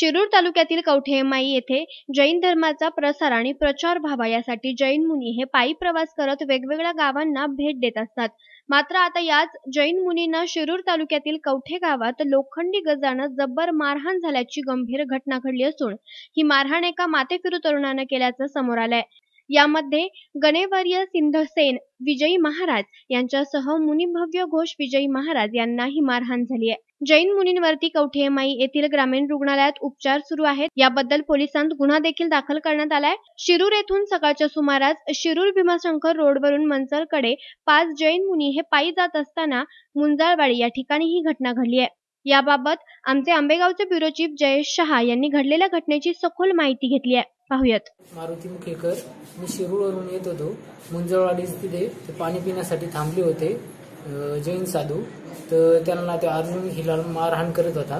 शिरूर तालुक्यातील कवठेमाई येथे जैन धर्माचा प्रसार आणि प्रचार व्हावा यासाठी जैन मुनी हे पायी प्रवास करत वेगवेगळ्या गावांना भेट देत असतात. मात्र आता याच जैन मुनींना शिरूर तालुक्यातील कवठे गावात लोखंडी गजानं जब्बर मारहाण झाल्याची गंभीर घटना घडली असून ही मारहाण एका मातेफिरू तरुणानं केल्याचं समोर आलंय. यामध्ये गणेवर्य सिंधसेन विजयी महाराज यांच्यासह मुनिभव्य घोष विजयी महाराज यांना ही मारहाण झाली आहे. जैन मुनींवरती कवठेमाई येथील ग्रामीण रुग्णालयात उपचार सुरू आहेत. याबद्दल पोलिसांत गुन्हा देखील दाखल करण्यात आलाय. शिरूर येथून सकाळच्या सुमारास शिरूर भीमाशंकर रोडवरून मंचरकडे पाच जैन मुनी हे पायी जात असताना मुंजाळवाडी या ठिकाणी ही घटना घडली आहे. याबाबत आमचे आंबेगावचे ब्युरो चीफ जयेश शहा यांनी घडलेल्या घटनेची सखोल माहिती घेतली आहे. पाहुयात. मारुती मुखेकर मी शिरूरवरून येत होतो. मुंजळवाडी तिथे ते पाणी पिण्यासाठी थांबले होते जैन साधू. तर त्यांना ते अर्जुन हिला मारहाण करत होता.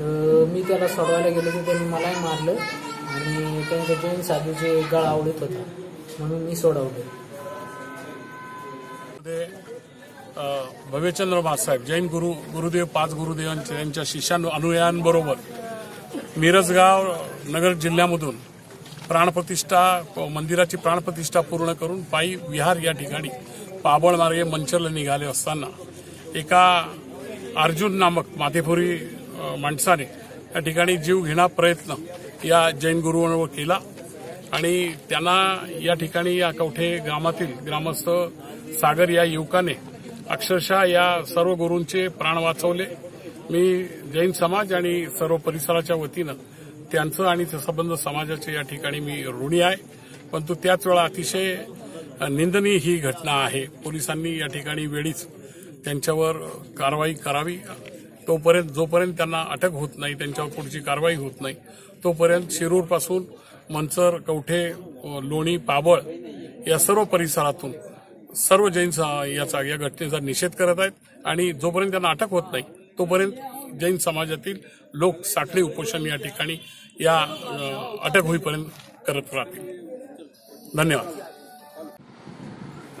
तर मी त्याला सोडवायला गेलो तर त्यांनी मलाही मारलं आणि त्यांच्या जैन साधूचे गळा आवडत होता. म्हणून मी सोडवलं. भवेचंद्र अ, भव्यचंद्र जैन गुरु गुरुदेव पाच गुरुदेवांच्या यांच्या शिष्यां अनुयायांबरोबर मिरजगाव नगर जिल्ह्यामधून प्राणप्रतिष्ठा मंदिराची प्राणप्रतिष्ठा पूर्ण करून पायी विहार या ठिकाणी पाबळ मार्गे मंचरला निघाले असताना एका अर्जुन नामक माथेपुरी माणसाने या ठिकाणी जीव घेणा प्रयत्न या जैन गुरुवर केला आणि त्यांना या ठिकाणी या कवठे ग्रामातील ग्रामस्थ सागर या युवकाने अक्षरशः या सर्व गुरूंचे प्राण वाचवले. मी जैन समाज आणि सर्व परिसराच्या वतीनं त्यांचं आणि संबंध समाजाचे या ठिकाणी मी ऋणी आहे. परंतु त्याच वेळा अतिशय निंदनीय ही घटना आहे. पोलिसांनी या ठिकाणी वेळीच त्यांच्यावर कारवाई करावी. तोपर्यंत जोपर्यंत त्यांना अटक होत नाही त्यांच्यावर पुढची कारवाई होत नाही तोपर्यंत शिरूरपासून मंचर कवठे लोणी पाबळ या सर्व परिसरातून सर्व जैन याचा या घटनेचा निषेध करत आहेत आणि जोपर्यंत त्यांना अटक होत नाही तोपर्यंत जैन समाजातील लोक साखळी उपोषण या ठिकाणी या अटक होईपर्यंत करत राहतील. धन्यवाद.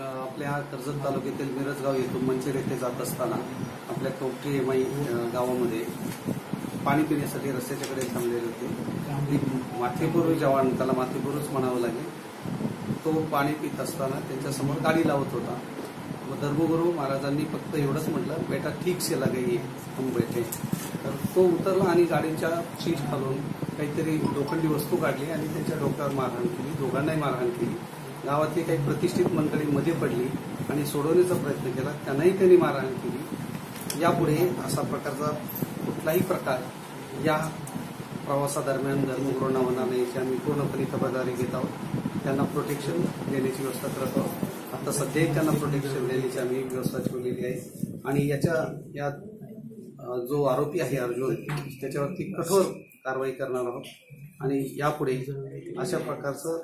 आपल्या कर्जत तालुक्यातील मिरजगाव येथून मंचेर येथे जात असताना आपल्या कवठी माई गावामध्ये पाणी पिण्यासाठी रस्त्याच्याकडे थांबलेले होते. एक जवान त्याला माथेपूर्वच म्हणावं लागेल. तो पाणी पित असताना त्यांच्यासमोर गाडी लावत होता. मग धर्मगुरू महाराजांनी फक्त एवढंच म्हटलं बेटा ठीक से लगे हम बैठे. तर तो उतरला आणि गाडीच्या सीट खालून काहीतरी लोखंडी वस्तू काढली आणि त्यांच्या डोक्यावर मारहाण केली दोघांनाही मारहाण केली. गावातली काही प्रतिष्ठित मंडळी मध्ये पडली आणि सोडवण्याचा प्रयत्न केला त्यांनाही त्यांनी मारहाण केली. यापुढे असा प्रकारचा कुठलाही प्रकार या प्रवासादरम्यान धर्मगुरूंना होणार नाही याची आम्ही पूर्णपणे खबरदारी घेत आहोत. त्यांना प्रोटेक्शन देण्याची व्यवस्था करत आहोत. आता सध्या त्यांना प्रोटेक्शन देण्याची आम्ही व्यवस्था ठेवलेली आहे. आणि याच्या या जो आरोपी आहे अर्जुन त्याच्यावरती कठोर कारवाई करणार आहोत. आणि यापुढे अशा प्रकारचं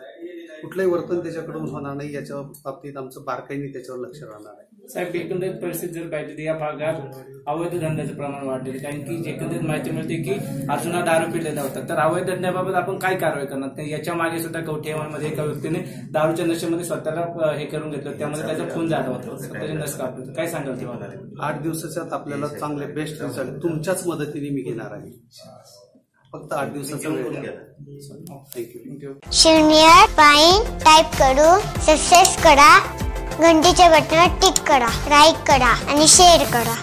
कुठलंही वर्तन त्याच्याकडून होणार नाही याच्या बाबतीत आमचं बारकाईने त्याच्यावर लक्ष राहणार आहे. साहेब एकंदरीत परिस्थिती जर पाहिजे तर या भागात अवैध धंद्याचं प्रमाण वाढलेलं कारण की एकंदरीत माहिती मिळते की अजून दारू पिलेला होता. तर अवैध धंद्याबाबत आपण काय कारवाई करणार? तर याच्या मागे सुद्धा कवठेमध्ये एका व्यक्तीने दारूच्या नशेमध्ये स्वतःला हे करून घेतलं. त्यामध्ये त्याचा खून झाला होता. स्वतःचे नस कापले. काय सांगाल तेव्हा आठ दिवसाच्यात आपल्याला चांगले बेस्ट रिझल्ट तुमच्याच मदतीने मी घेणार आहे. फक्त आठ दिवसाचा वेळ घ्या थँक्यू शून्य पाईन टाईप करून सक्सेस करा घंटीच्या बटनावर टिक करा लाईक करा आणि शेअर करा.